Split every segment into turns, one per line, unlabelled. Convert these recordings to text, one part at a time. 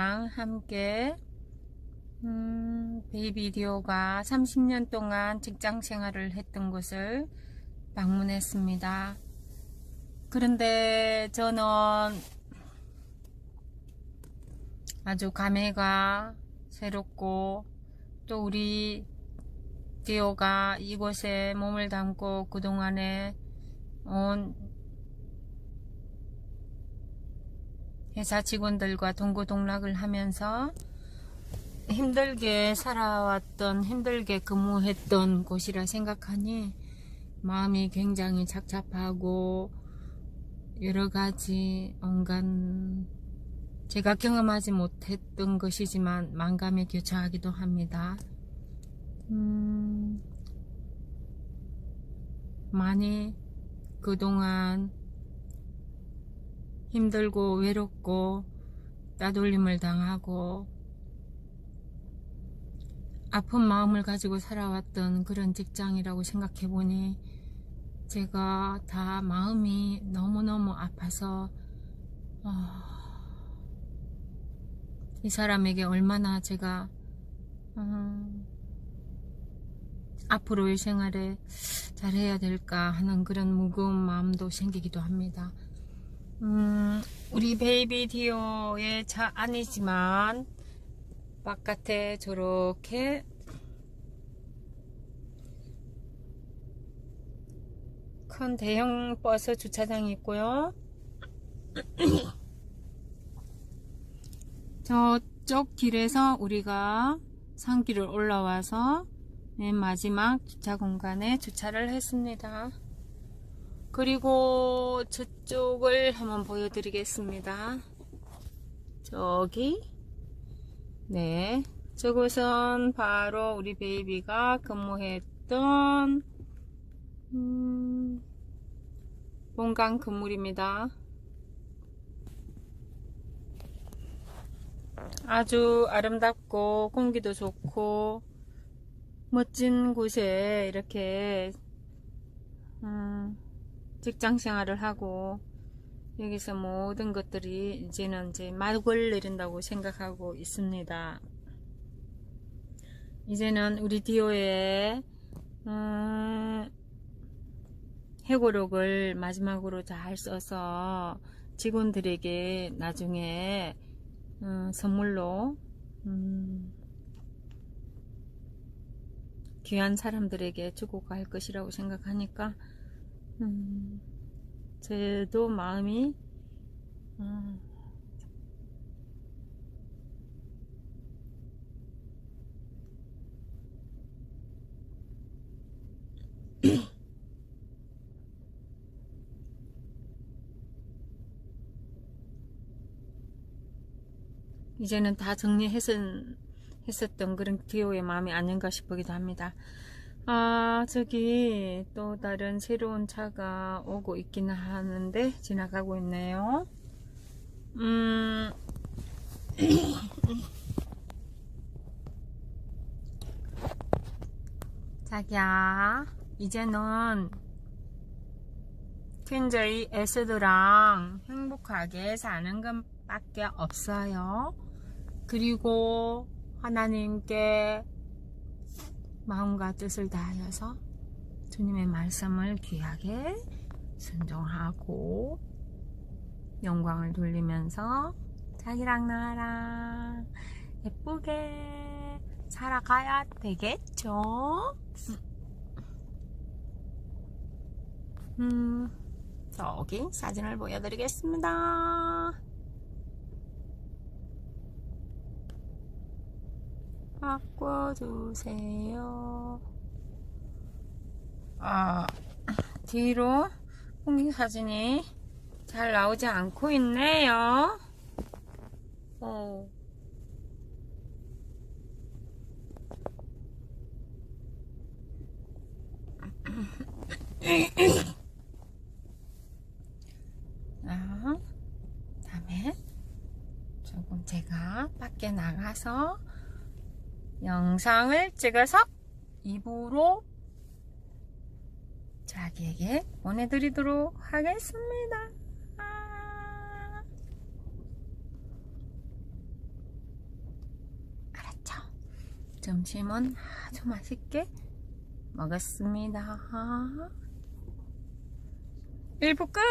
함께 음, 베이비디오가 30년 동안 직장 생활을 했던 곳을 방문했습니다. 그런데 저는 아주 감회가 새롭고 또 우리 디오가 이곳에 몸을 담고 그동안에 온 회사 직원들과 동고동락을 하면서 힘들게 살아왔던 힘들게 근무했던 곳이라 생각하니 마음이 굉장히 착잡하고 여러 가지 온갖 제가 경험하지 못했던 것이지만 만감에 교차하기도 합니다. 음, 많이 그동안 힘들고 외롭고 따돌림을 당하고 아픈 마음을 가지고 살아왔던 그런 직장이라고 생각해 보니 제가 다 마음이 너무너무 아파서 어, 이 사람에게 얼마나 제가 음, 앞으로의 생활에 잘해야 될까 하는 그런 무거운 마음도 생기기도 합니다. 음, 우리 베이비 디오의 차 아니지만 바깥에 저렇게 큰 대형 버스 주차장이 있고요. 저쪽 길에서 우리가 산길을 올라와서 맨 마지막 주차 공간에 주차를 했습니다. 그리고 저쪽을 한번 보여드리겠습니다. 저기 네 저곳은 바로 우리 베이비가 근무했던 음, 본관 건물입니다. 아주 아름답고 공기도 좋고 멋진 곳에 이렇게 음, 직장 생활을 하고 여기서 모든 것들이 이제는 이제 막을 내린다고 생각하고 있습니다. 이제는 우리 디오의 음, 해고록을 마지막으로 잘 써서 직원들에게 나중에 음, 선물로 음, 귀한 사람들에게 주고 갈 것이라고 생각하니까 음, 저도 마음이 음, 이제는 다 정리했었, 했었던 그런 디오의 마음이 아닌가 싶기도 합니다. 아, 저기 또 다른 새로운 차가 오고 있기는 하는데 지나가고 있네요. 음, 자기야, 이제는 굉장히 에스드랑 행복하게 사는 것밖에 없어요. 그리고 하나님께 마음과 뜻을 다하여서 주님의 말씀을 귀하게 순종하고 영광을 돌리면서 자기랑 나랑 예쁘게 살아가야 되겠죠? 음, 저기 사진을 보여드리겠습니다. 바꿔주세요. 아, 뒤로 풍경 사진이 잘 나오지 않고 있네요. 어. 아, 다음에 조금 제가 밖에 나가서 영상을 찍어서 입으로 자기에게 보내드리도록 하겠습니다. 아. 점심은 아주 맛있게 먹었습니다. 1부 끝!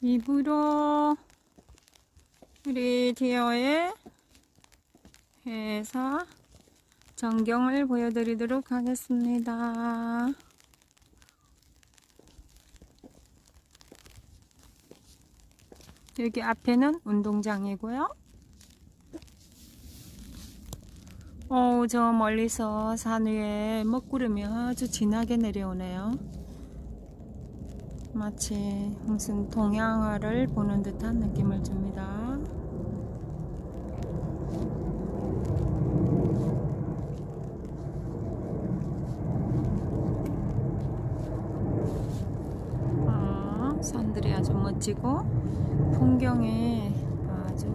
입으로 우리 디어의 회사 전경을 보여드리도록 하겠습니다. 여기 앞에는 운동장이고요. 어, 저 멀리서 산 위에 먹구름이 아주 진하게 내려오네요. 마치 무슨 동양화를 보는 듯한 느낌을 줍니다. 아, 산들이 아주 멋지고 풍경이 아주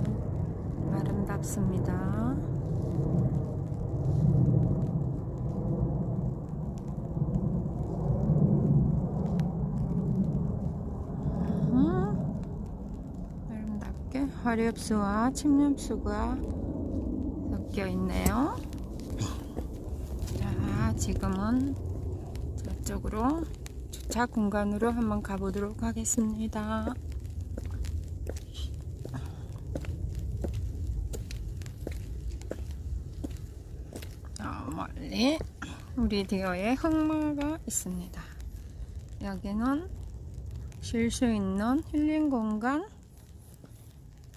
아름답습니다. 음, 아름답게 화렵수와 침엽수가 섞여 있네요. 자, 지금은 저쪽으로 주차 공간으로 한번 가보도록 하겠습니다. 저 멀리 우리 디어의 흑마가 있습니다. 여기는 쉴 수 있는 힐링 공간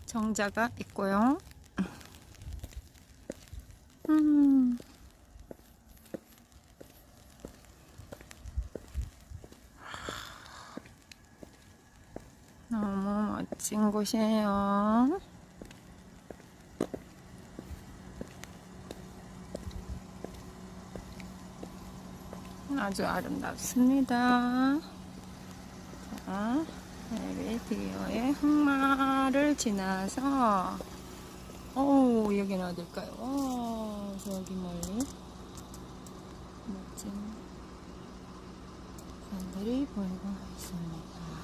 정자가 있고요. 음. 너무 멋진 곳이에요. 아주 아름답습니다. 자, 여기 디어의 흑마를 지나서, 오, 여기는 어딜까요? 와, 저기 멀리 멋진 산들이 보이고 있습니다.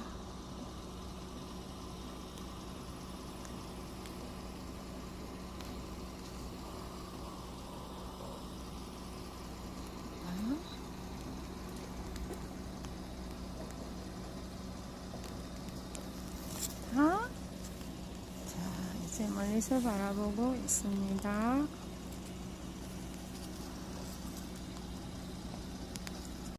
멀리서 바라보고 있습니다.